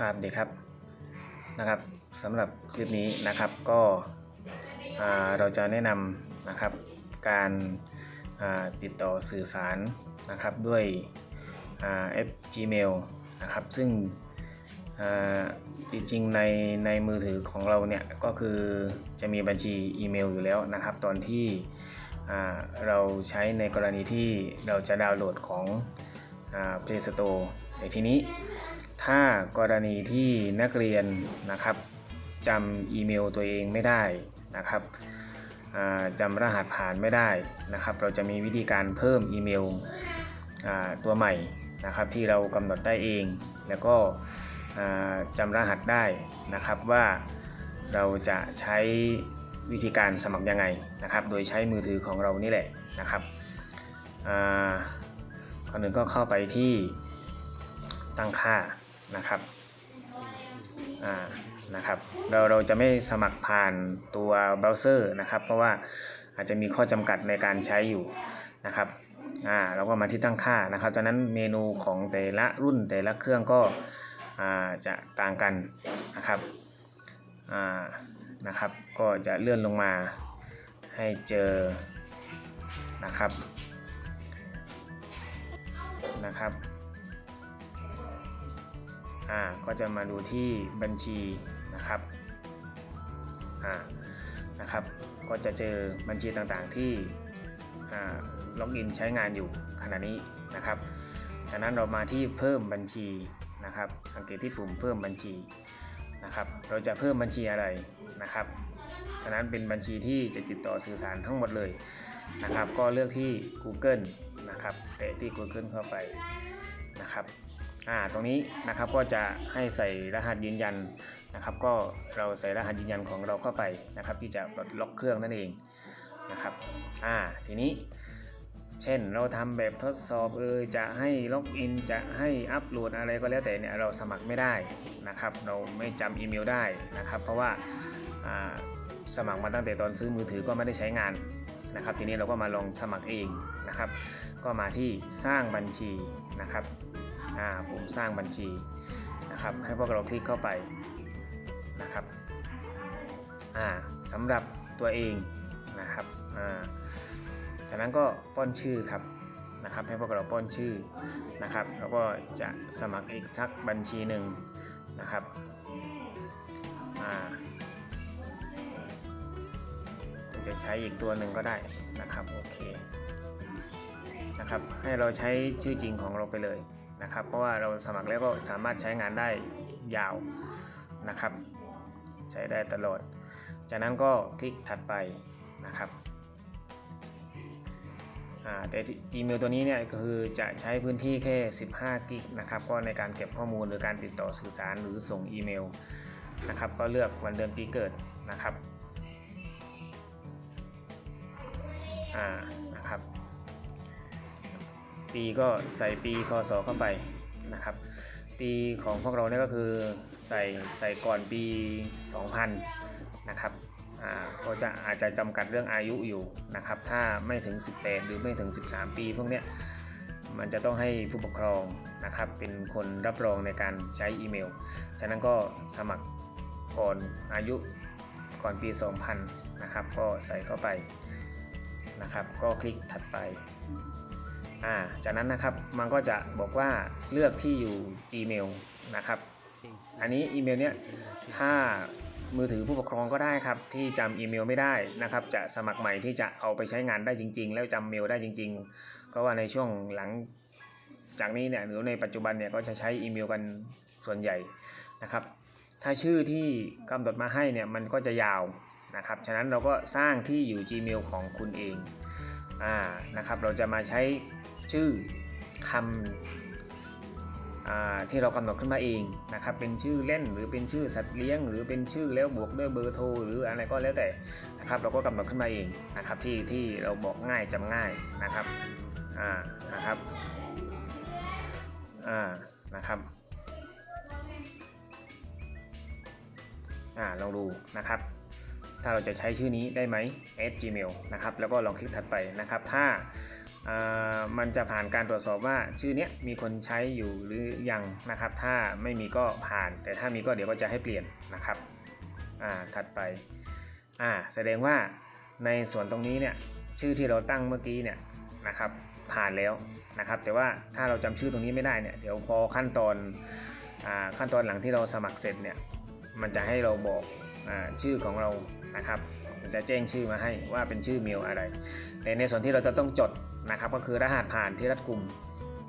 ครับเด็กครับนะครับสำหรับคลิปนี้นะครับก็เราจะแนะนำนะครับการาติดต่อสื่อสารนะครับด้วยแอป Gmail นะครับซึ่งจริงๆในในมือถือของเราเนี่ยก็คือจะมีบัญชีอีเมลอยู่แล้วนะครับ ตอนที่เราใช้ในกรณีที่เราจะดาวน์โหลดของ Play Store ในทีนี้ ถ้ากรณีที่นักเรียนนะครับจำอีเมลตัวเองไม่ได้นะครับจำรหัสผ่านไม่ได้นะครับ เราจะมีวิธีการเพิ่มอีเมลตัวใหม่นะครับ ที่เรากำหนดได้เอง แล้วก็จำรหัสได้นะครับว่าเราจะใช้วิธีการสมัครยังไงนะครับ โดยใช้มือถือของเรานี่แหละนะครับอ่าก่อนอื่นก็เข้าไปที่ตั้งค่า นะครับอ่านะครับเราเราจะไม่สมัครผ่านตัวเบราว์เซอร์นะครับ เพราะว่าอาจจะมีข้อจำกัดในการใช้อยู่นะครับอ่าเราก็มาที่ตั้งค่านะครับจากนั้นเมนูของแต่ละรุ่นแต่ละเครื่องก็อ่าจะต่างกันนะครับอ่านะครับ ก็จะเลื่อนลงมาให้เจอนะครับนะครับ อ่าก็จะมาดูที่บัญชีนะครับอ่านะครับก็จะเจอบัญชีต่างๆที่ล็อกอินใช้งานอยู่ขณะนี้นะครับ จากนั้นเรามาที่เพิ่มบัญชีนะครับ สังเกตที่ปุ่มเพิ่มบัญชีนะครับ เราจะเพิ่มบัญชีอะไรนะครับ ฉะนั้นเป็นบัญชีที่จะติดต่อสื่อสารทั้งหมดเลยนะครับ ก็เลือกที่ Google นะครับแตะที่ Google เข้าไปนะครับ อ่าตรงนี้นะครับก็จะให้ใส่รหัสยืนยันนะครับ ก็เราใส่รหัสยืนยันของเราเข้าไปนะครับ ที่จะปลดล็อกเครื่องนั่นเองนะครับอ่าทีนี้ เช่นเราทำแบบทดสอบเออจะให้ล็อกอินจะให้อัปโหลดอะไรก็แล้วแต่เนี่ยเราสมัครไม่ได้นะครับ เราไม่จำอีเมลได้นะครับ เพราะว่าอ่าสมัครมาตั้งแต่ตอนซื้อมือถือก็ไม่ได้ใช้งานนะครับ ทีนี้เราก็มาลองสมัครเองนะครับ ก็มาที่สร้างบัญชีนะครับ อ่าปุ่มสร้างบัญชีนะครับให้พวกเราคลิกเข้าไปนะครับอ่าสำหรับตัวเองนะครับอ่าจากนั้นก็ป้อนชื่อครับนะครับให้พวกเราป้อนชื่อนะครับ แล้วก็จะสมัครอีกสักบัญชีหนึ่งนะครับอ่าจะใช้อีกตัวหนึ่งก็ได้นะครับโอเคนะครับให้เราใช้ชื่อจริงของเราไปเลย นะครับ เพราะว่าเราสมัครแล้วก็สามารถใช้งานได้ยาวนะครับ ใช้ได้ตลอด จากนั้นก็คลิกถัดไปนะครับอ่าแต่ Gmail ตัวนี้เนี่ยก็คือจะใช้พื้นที่แค่ 15 กิกนะครับ ก็ในการเก็บข้อมูลหรือการติดต่อสื่อสารหรือส่งอีเมลนะครับ ก็เลือกวันเดือนปีเกิดนะครับ อ่า นะครับ ปีก็ใส่ปีคศเข้าไปนะครับ ปีของพวกเราเนี่ยก็คือใส่ใส่ก่อนปี 2000 นะครับก็จะอาจจะจำกัดเรื่องอายุอยู่นะครับ ถ้าไม่ถึง 18 หรือไม่ถึง 13 ปีพวกเนี้ยมันจะต้องให้ผู้ปกครองนะครับเป็นคนรับรองในการใช้อีเมล ฉะนั้นก็สมัครก่อนอายุก่อนปี 2000 นะครับ ก็ใส่เข้าไปนะครับ ก็คลิกถัดไป อ่าจากนั้นนะครับมันก็จะบอกว่าเลือกที่อยู่ Gmail นะครับ อันนี้อีเมลเนี้ยถ้ามือถือผู้ปกครองก็ได้ครับ ที่จำอีเมลไม่ได้นะครับ จะสมัครใหม่ที่จะเอาไปใช้งานได้จริง ๆ แล้วจำเมลได้จริง ๆ เพราะว่าในช่วงหลังจากนี้เนี่ยหรือในปัจจุบันเนี่ยก็จะใช้อีเมลกันส่วนใหญ่นะครับ ถ้าชื่อที่กำหนดมาให้เนี่ยมันก็จะยาวนะครับ ฉะนั้นเราก็สร้างที่อยู่ Gmail ของคุณเองอ่านะครับ เราจะมาใช้ ชื่อคำอที่เรากำหนดขึ้นมาเองนะครับเป็นชื่อเล่นหรือเป็นชื่อสัตว์เลี้ยง หรือเป็นชื่อแล้วบวกด้วยเบอร์โทรหรืออะไรก็แล้วแต่นะครับเราก็กำหนดขึ้นมาเองนะครับที่ที่เราบอกง่ายจำง่ายนะครับอ่านะครับอ่านะครับอ่าลองดูนะครับ ถ้าเราจะใช้ชื่อนี้ได้ไหม at gmail นะครับแล้วก็ลองคลิกถัดไปนะครับ ถ้า มันจะผ่านการตรวจสอบว่าชื่อนี้มีคนใช้อยู่หรือยังนะครับ ถ้าไม่มีก็ผ่าน แต่ถ้ามีก็เดี๋ยวก็จะให้เปลี่ยนนะครับอ่าถัดไปอ่าแสดงว่าในส่วนตรงนี้เนี่ยชื่อที่เราตั้งเมื่อกี้เนี่ยนะครับผ่านแล้วนะครับ แต่ว่าถ้าเราจำชื่อตรงนี้ไม่ได้เนี่ยเดี๋ยวพอขั้นตอนอ่าขั้นตอนหลังที่เราสมัครเสร็จเนี่ยมันจะให้เราบอกอชื่อของเรานะครับ มันจะแจ้งชื่อมาให้ว่าเป็นชื่อเมลอะไร แต่ในส่วนที่เราจะต้องจดนะครับ ก็คือรหัสผ่านที่รัดกุม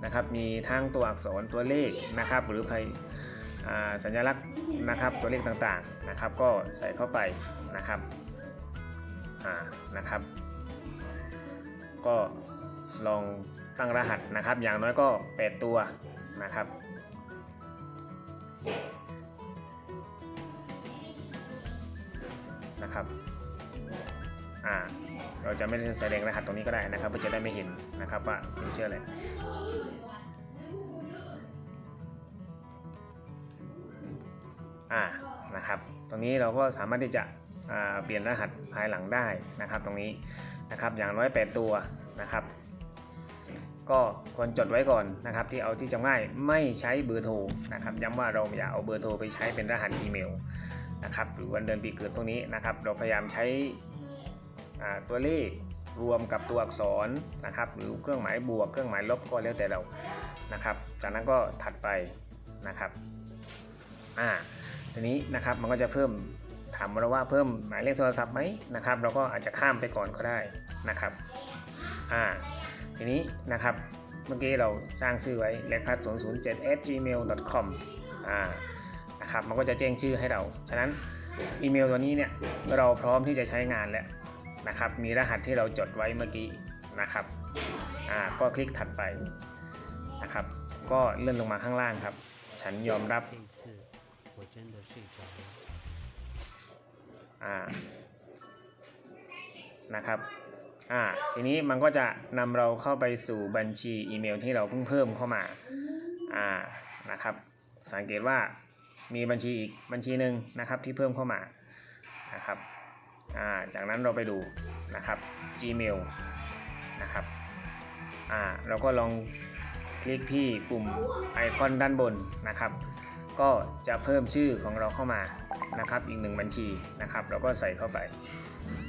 นะครับ มีทั้งตัวอักษรตัวเลขนะครับ หรือภัยอ่าสัญลักษณ์นะครับตัวเลขต่างๆนะครับ ก็ใส่เข้าไปนะครับอ่านะครับ ก็ลองตั้งรหัสนะครับ อย่างน้อยก็ 8 ตัวนะครับนะครับ อ่าเราจะไม่ได้แสดงรหัสตรงนี้ก็ได้นะครับเพื่อจะได้ไม่เห็นนะครับว่าเป็นชื่ออะไรอ่านะครับ ตรงนี้เราก็สามารถที่จะเปลี่ยนรหัสภายหลังได้นะครับ ตรงนี้นะครับอย่างน้อย 8 ตัวนะครับ ก็ควรจดไว้ก่อนนะครับ ที่เอาที่จำง่ายไม่ใช้เบอร์โทรนะครับย้ำว่าเราอย่าเอาเบอร์โทรไปใช้เป็นรหัสอีเมลนะครับหรือวันเดือนปีเกิดพวกนี้นะครับ เราพยายามใช้ ตัวเลขรวมกับตัวอักษรนะครับ หรือเครื่องหมายบวกเครื่องหมายลบก็แล้วแต่เรานะครับ จากนั้นก็ถัดไปนะครับอ่าทีนี้นะครับมันก็จะเพิ่มถามเราว่าเพิ่มหมายเลขโทรศัพท์ไหมนะครับ เราก็อาจจะข้ามไปก่อนก็ได้นะครับอ่าทีนี้นะครับเมื่อกี้เราสร้างชื่อไว้ l e c p a t 0 0 7 gmail com อ่านะครับมันก็จะแจ้งชื่อให้เรา ฉะนั้นอีเมลตัวนี้เนี่ยเราพร้อมที่จะใช้งานแล้ว นะครับ มีรหัสที่เราจดไว้เมื่อกี้นะครับอ่าก็คลิกถัดไปนะครับ ก็เลื่อนลงมาข้างล่างครับ ฉันยอมรับอ่านะครับอ่าทีนี้มันก็จะนำเราเข้าไปสู่บัญชีอีเมลที่เราเพิ่งเพิ่มเข้ามาอ่านะครับสังเกตว่ามีบัญชีอีกบัญชีหนึ่งนะครับที่เพิ่มเข้ามานะครับ จากนั้นเราไปดูนะครับ Gmail นะครับอ่าเราก็ลองคลิกที่ปุ่มไอคอนด้านบนนะครับ ก็จะเพิ่มชื่อของเราเข้ามานะครับ อีกหนึ่งบัญชีนะครับ เราก็ใส่เข้าไป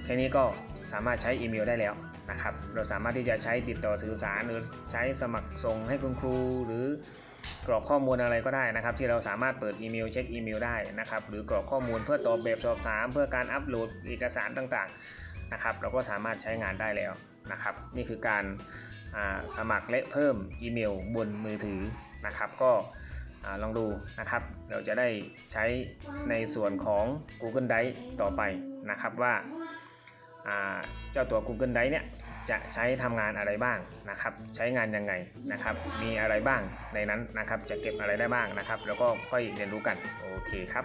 แค่นี้ก็สามารถใช้อีเมลได้แล้วนะครับ เราสามารถที่จะใช้ติดต่อสื่อสารหรือใช้สมัครส่งให้คุณครูหรือ กรอกข้อมูลอะไรก็ได้นะครับ ที่เราสามารถเปิดอีเมลเช็คอีเมลได้นะครับ หรือกรอกข้อมูลเพื่อตอบแบบสอบถาม เพื่อการอัปโหลดเอกสารต่างๆนะครับเราก็สามารถใช้งานได้แล้วนะครับ นี่คือการสมัครและเพิ่มอีเมลบนมือถือนะครับ ก็ลองดูนะครับ เราจะได้ใช้ในส่วนของ Google Drive ต่อไปนะครับว่า เจ้าตัว Google Drive เนี่ยจะใช้ทำงานอะไรบ้างนะครับ ใช้งานยังไงนะครับ มีอะไรบ้างในนั้นนะครับ จะเก็บอะไรได้บ้างนะครับ แล้วก็ค่อยเรียนรู้กัน โอเคครับ